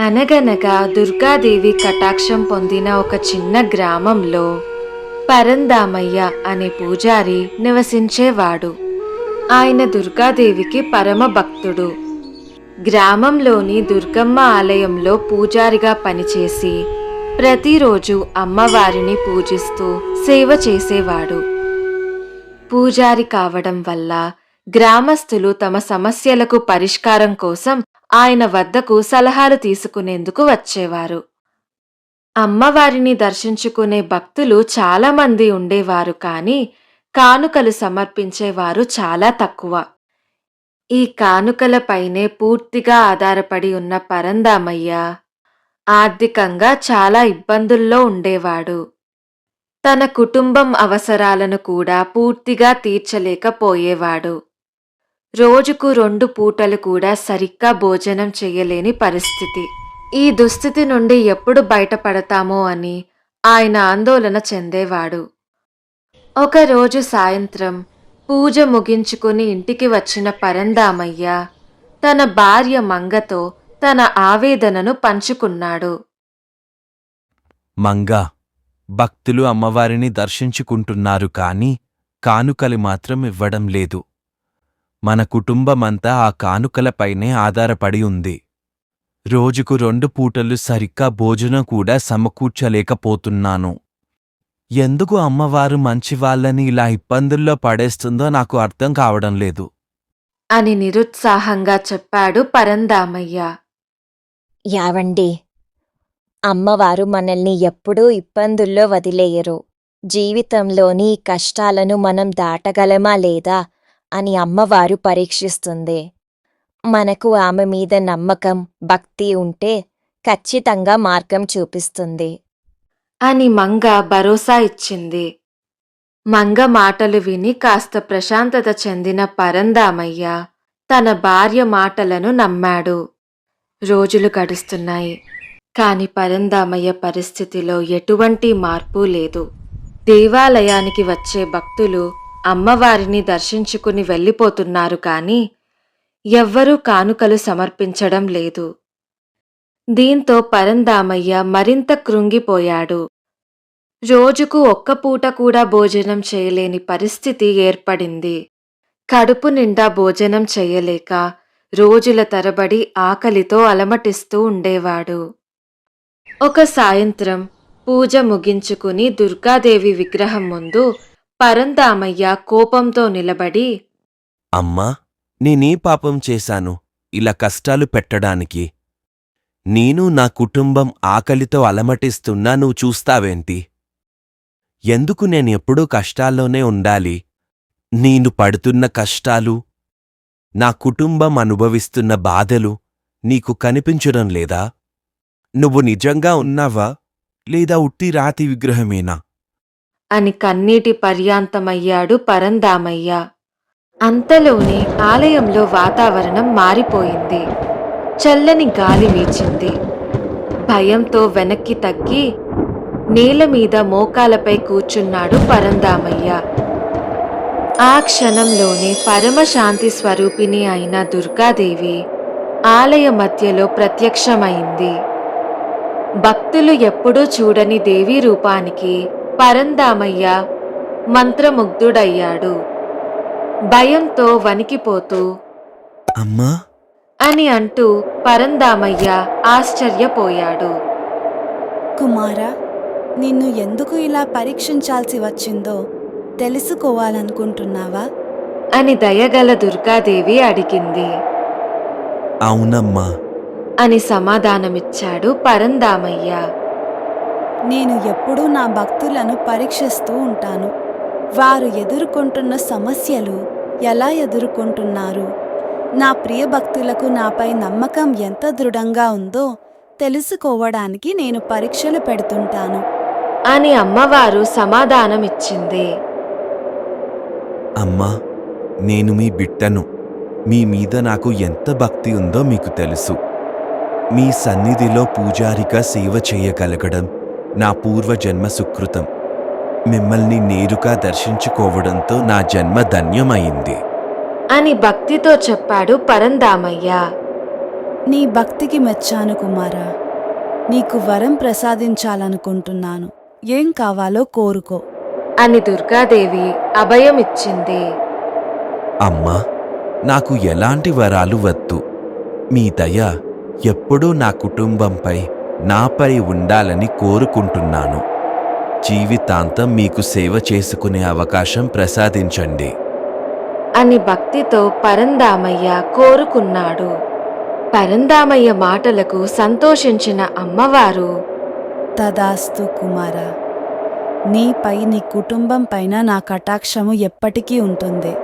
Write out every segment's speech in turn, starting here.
అనగనగా దుర్గాదేవి కటాక్షం పొందిన ఒక చిన్న గ్రామంలో పరందామయ్య అనే పూజారి నివసించేవాడు. ఆయన దుర్గాదేవికి పరమ భక్తుడు. గ్రామంలోని దుర్గమ్మ ఆలయంలో పూజారిగా పనిచేసి ప్రతిరోజు అమ్మవారిని పూజిస్తూ సేవ చేసేవాడు. పూజారి కావడం వల్ల గ్రామస్తులు తమ సమస్యలకు పరిష్కారం కోసం ఆయన వద్దకు సలహాలు తీసుకునేందుకు వచ్చేవారు. అమ్మవారిని దర్శించుకునే భక్తులు చాలామంది ఉండేవారు కానీ కానుకలు సమర్పించేవారు చాలా తక్కువ. ఈ కానుకలపైనే పూర్తిగా ఆధారపడి ఉన్న పరందామయ్య ఆర్థికంగా చాలా ఇబ్బందుల్లో ఉండేవాడు. తన కుటుంబం అవసరాలను కూడా పూర్తిగా తీర్చలేకపోయేవాడు. రోజుకు రెండు పూటలు కూడా సరిగ్గా భోజనం చేయలేని పరిస్థితి. ఈ దుస్థితి నుండి ఎప్పుడు బయటపడతామో అని ఆయన ఆందోళన చెందేవాడు. ఒకరోజు సాయంత్రం పూజ ముగించుకుని ఇంటికి వచ్చిన పరందామయ్య తన భార్య మంగతో తన ఆవేదనను పంచుకున్నాడు. మంగ భక్తులు అమ్మవారిని దర్శించుకుంటున్నారు కాని కానుకలు మాత్రం ఇవ్వడం లేదు. మన కుటుంబమంతా ఆ కానుకలపైనే ఆధారపడి ఉంది. రోజుకు రెండు పూటలు సరిగ్గా భోజనం కూడా సమకూర్చలేకపోతున్నాను. ఎందుకు అమ్మవారు మంచివాళ్ళని ఇలా ఇబ్బందుల్లో పడేస్తుందో నాకు అర్థం కావడం లేదు. అని నిరుత్సాహంగా చెప్పాడు పరందామయ్య యావండి అమ్మవారు మనల్ని ఎప్పుడూ ఇబ్బందుల్లో వదిలేయరు. జీవితంలోని కష్టాలను మనం దాటగలమా లేదా అని అమ్మవారు పరీక్షిస్తుంది. మనకు ఆమె మీద నమ్మకం భక్తి ఉంటే ఖచ్చితంగా మార్గం చూపిస్తుంది. అని మంగ భరోసా ఇచ్చింది. మంగ మాటలు విని కాస్త ప్రశాంతత చెందిన పరందామయ్య తన భార్య మాటలను నమ్మాడు. రోజులు గడుస్తున్నాయి. కాని పరందామయ్య పరిస్థితిలో ఎటువంటి మార్పు లేదు. దేవాలయానికి వచ్చే భక్తులు అమ్మవారిని దర్శించుకుని వెళ్ళిపోతున్నారు కాని ఎవ్వరూ కానుకలు సమర్పించడం లేదు. దీంతో పరందామయ్య మరింత కృంగిపోయాడు. రోజుకు ఒక్క పూట కూడా భోజనం చేయలేని పరిస్థితి ఏర్పడింది. కడుపు నిండా భోజనం చేయలేక రోజుల తరబడి ఆకలితో అలమటిస్తూ ఉండేవాడు. ఒక సాయంత్రం పూజ ముగించుకుని దుర్గాదేవి విగ్రహం ముందు పరందామయ్య కోపంతో నిలబడి అమ్మా నేనే పాపం చేశాను ఇలా కష్టాలు పెట్టడానికి. నేను నా కుటుంబం ఆకలితో అలమటిస్తున్నా నువ్వు చూస్తావేంటి? ఎందుకు నేను ఎప్పుడూ కష్టాల్లోనే ఉండాలి? నేను పడుతున్న కష్టాలు నా కుటుంబం అనుభవిస్తున్న బాధలు నీకు కనిపించడం లేదా? నువ్వు నిజంగా ఉన్నావా? లేదా ఉట్టి రాతి విగ్రహమేనా? అని కన్నీటి పర్యాంతమయ్యాడు పరందామయ్య. అంతలోనే ఆలయంలో వాతావరణం మారిపోయింది. చల్లని గాలి వీచింది. భయంతో వెనక్కి తగ్గి నేల మీద మోకాలపై కూర్చున్నాడు పరందామయ్య. ఆ క్షణంలోనే పరమశాంతి స్వరూపిణి అయిన దుర్గాదేవి ఆలయ మధ్యలో ప్రత్యక్షమైంది. భక్తులు ఎప్పుడూ చూడని దేవీ రూపానికి పరందామయ్య మంత్రముగ్ధుడయ్యాడు. భయంతో వణికిపోతూ అమ్మా! అని అంటూ పరందామయ్య ఆశ్చర్యపోయాడు. కుమారా నిన్ను ఎందుకు ఇలా పరీక్షించాల్సి వచ్చిందో తెలుసుకోవాలనుకుంటున్నావా? అని దయగల దుర్గాదేవి అడిగింది. అవునమ్మా! అని సమాధానమిచ్చాడు పరందామయ్య. నేను ఎప్పుడూ నా భక్తులను పరీక్షిస్తూ ఉంటాను. వారు ఎదుర్కొంటున్న సమస్యలు ఎలా ఎదుర్కొంటున్నారు? నా ప్రియ భక్తులకు నాపై నమ్మకం ఎంత దృఢంగా ఉందో తెలుసుకోవడానికి నేను పరీక్షలు పెడుతుంటాను. అని అమ్మవారు సమాధానమిచ్చింది. అమ్మా నేను మీ బిడ్డను. మీ మీద నాకు ఎంత భక్తి ఉందో మీకు తెలుసు. మీ సన్నిధిలో పూజారిగా సేవ చేయగలగడం నా పూర్వజన్మ సుకృతం. మిమ్మల్ని నేరుగా దర్శించుకోవడంతో నా జన్మ ధన్యమైంది. అని భక్తితో చెప్పాడు పరందామయ్య. నీ భక్తికి మెచ్చాను కుమారా. నీకు వరం ప్రసాదించాలనుకుంటున్నాను. ఏం కావాలో కోరుకో. అని దుర్గాదేవి అభయమిచ్చింది. అమ్మా నాకు ఎలాంటి వరాలు వద్దు. మీ దయ ఎప్పుడూ నా కుటుంబంపై నాపై ఉండాలని కోరుకుంటున్నాను. జీవితాంతం మీకు సేవ చేసుకునే అవకాశం ప్రసాదించండి. అని భక్తితో పరందామయ్య కోరుకున్నాడు. పరందామయ్య మాటలకు సంతోషించిన అమ్మవారు తదాస్తు కుమారా నీపై నీ కుటుంబం పైన నా కటాక్షము ఎప్పటికీ ఉంటుంది.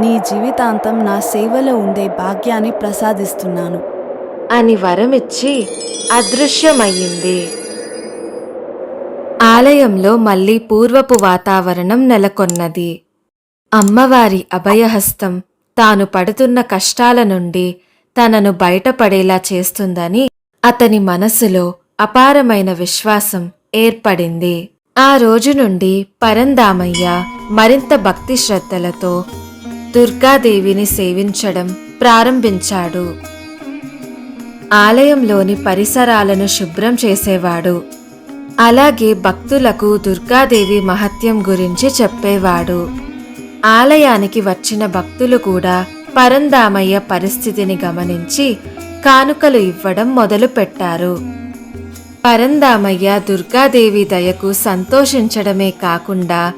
నీ జీవితాంతం నా సేవలో ఉండే భాగ్యాన్ని ప్రసాదిస్తున్నాను. అని వరమిచ్చి అదృశ్యమయ్యింది. ఆలయంలో మళ్ళీ పూర్వపు వాతావరణం నెలకొన్నది. అమ్మవారి అభయహస్తం తాను పడుతున్న కష్టాల నుండి తనను బయటపడేలా చేస్తుందని అతని మనసులో అపారమైన విశ్వాసం ఏర్పడింది. ఆ రోజు నుండి పరందామయ్య మరింత భక్తి శ్రద్ధలతో దుర్గాదేవిని సేవించడం ప్రారంభించాడు. ఆలయంలోని పరిసరాలను శుభ్రం చేసేవాడు. అలాగే భక్తులకు దుర్గాదేవి మహత్యం గురించి చెప్పేవాడు. ఆలయానికి వచ్చిన భక్తులు కూడా పరందామయ్య పరిస్థితిని గమనించి కానుకలు ఇవ్వడం మొదలుపెట్టారు. పరందామయ్య దుర్గాదేవి దయకు సంతోషించడమే కాకుండా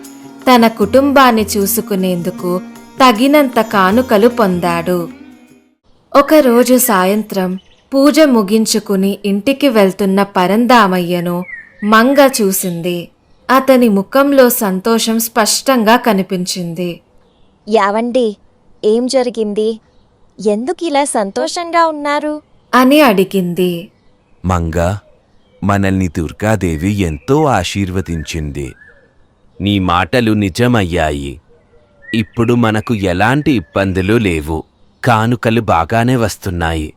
తన కుటుంబాన్ని చూసుకునేందుకు తగినంత కానుకలు పొందాడు. ఒకరోజు సాయంత్రం పూజ ముగించుకుని ఇంటికి వెళ్తున్న పరందామయ్యను మంగ చూసింది. అతని ముఖంలో సంతోషం స్పష్టంగా కనిపించింది. యావండి ఏం జరిగింది? ఎందుకు ఇలా సంతోషంగా ఉన్నారు? అని అడిగింది. మంగ మనల్ని దుర్గాదేవి ఎంతో ఆశీర్వదించింది. నీ మాటలు నిజమయ్యాయి. ఇప్పుడు మనకు ఎలాంటి ఇబ్బందులు లేవు. కానుకలు బాగానే వస్తున్నాయి.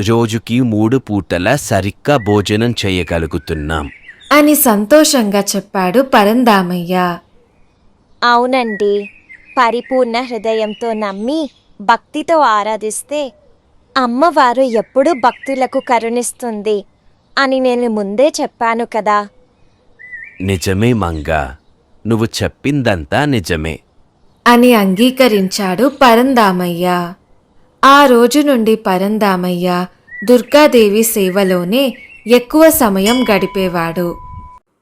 రోజుకి మూడు పూటల సరిగ్గా భోజనం చేయగలుగుతున్నాం. అని సంతోషంగా చెప్పాడు పరందామయ్య. అవునండి. పరిపూర్ణ హృదయంతో నమ్మి భక్తితో ఆరాధిస్తే అమ్మవారు ఎప్పుడూ భక్తులకు కరుణిస్తుంది అని నేను ముందే చెప్పాను కదా. నిజమే మంగ. నువ్వు చెప్పిందంతా నిజమే. అని అంగీకరించాడు పరందామయ్య. ఆ రోజు నుండి పరందామయ్య దుర్గాదేవి సేవలోనే ఎక్కువ సమయం గడిపేవాడు.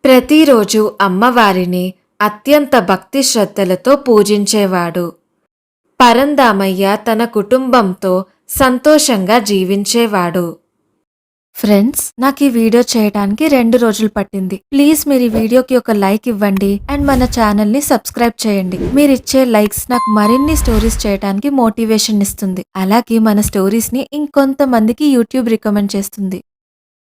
ప్రతిరోజు అమ్మవారిని అత్యంత భక్తి శ్రద్ధలతో పూజించేవాడు. పరందామయ్య తన కుటుంబంతో సంతోషంగా జీవించేవాడు. ఫ్రెండ్స్ నాకు ఈ వీడియో చేయడానికి రెండు రోజులు పట్టింది. ప్లీజ్ మీరు ఈ వీడియోకి ఒక లైక్ ఇవ్వండి అండ్ మన ఛానల్ని సబ్స్క్రైబ్ చేయండి. మీరు ఇచ్చే లైక్స్ నాకు మరిన్ని స్టోరీస్ చేయడానికి మోటివేషన్ ఇస్తుంది. అలాగే మన స్టోరీస్ని ఇంకొంతమందికి యూట్యూబ్ రికమెండ్ చేస్తుంది.